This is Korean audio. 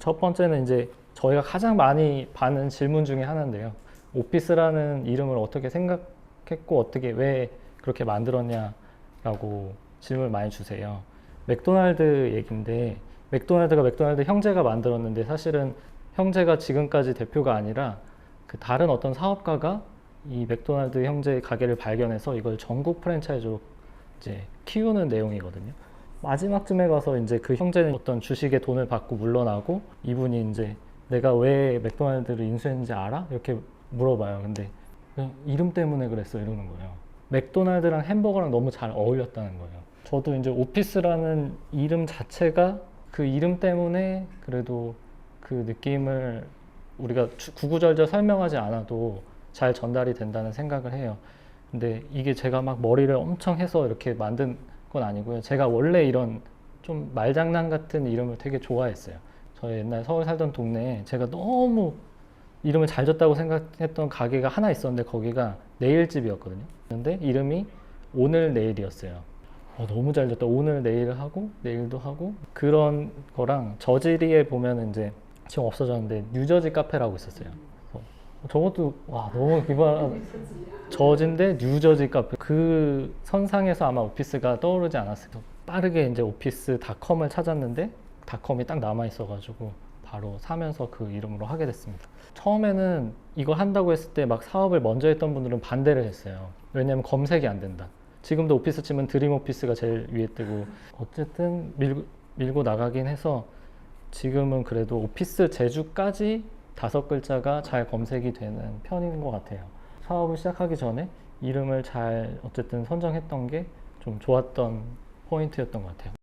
첫 번째는 이제 저희가 가장 많이 받는 질문 중에 하나인데요. 오피스라는 이름을 어떻게 생각했고 어떻게 왜 그렇게 만들었냐라고 질문을 많이 주세요. 맥도날드 얘긴데 맥도날드가 맥도날드 형제가 만들었는데 사실은 형제가 지금까지 대표가 아니라 그 다른 어떤 사업가가 이 맥도날드 형제 가게를 발견해서 이걸 전국 프랜차이즈로 이제 키우는 내용이거든요. 마지막쯤에 가서 이제 그 형제는 어떤 주식에 돈을 받고 물러나고 이분이 이제 내가 왜 맥도날드를 인수했는지 알아? 이렇게 물어봐요. 근데 이름 때문에 그랬어 이러는 거예요. 맥도날드랑 햄버거랑 너무 잘 어울렸다는 거예요. 저도 이제 오피스라는 이름 자체가 그 이름 때문에 그래도 그 느낌을 우리가 주- 구구절절 설명하지 않아도 잘 전달이 된다는 생각을 해요. 근데 이게 제가 막 머리를 엄청 해서 이렇게 만든 건 아니고요. 제가 원래 이런 좀 말장난 같은 이름을 되게 좋아했어요. 저희 옛날 서울 살던 동네에 제가 너무 이름을 잘 졌다고 생각했던 가게가 하나 있었는데 거기가 네일집이었거든요. 근데 이름이 오늘 내일이었어요. 어, 너무 잘 졌다. 오늘 내일 하고 내일도 하고 그런 거랑 저지리에 보면 이제 지금 없어졌는데 뉴저지 카페라고 있었어요. 저것도 와 너무 기발 저지인데 뉴저지 카페 그 선상에서 아마 오피스가 떠오르지 않았을까. 빠르게 이제 오피스 닷컴을 찾았는데 닷컴이 딱 남아 있어가지고 바로 사면서 그 이름으로 하게 됐습니다. 처음에는 이걸 한다고 했을 때 막 사업을 먼저 했던 분들은 반대를 했어요. 왜냐하면 검색이 안 된다. 지금도 오피스 치면 드림 오피스가 제일 위에 뜨고 어쨌든 밀고, 밀고 나가긴 해서 지금은 그래도 오피스 제주까지 다섯 글자가 잘 검색이 되는 편인 것 같아요. 사업을 시작하기 전에 이름을 잘 어쨌든 선정했던 게 좀 좋았던 포인트였던 것 같아요.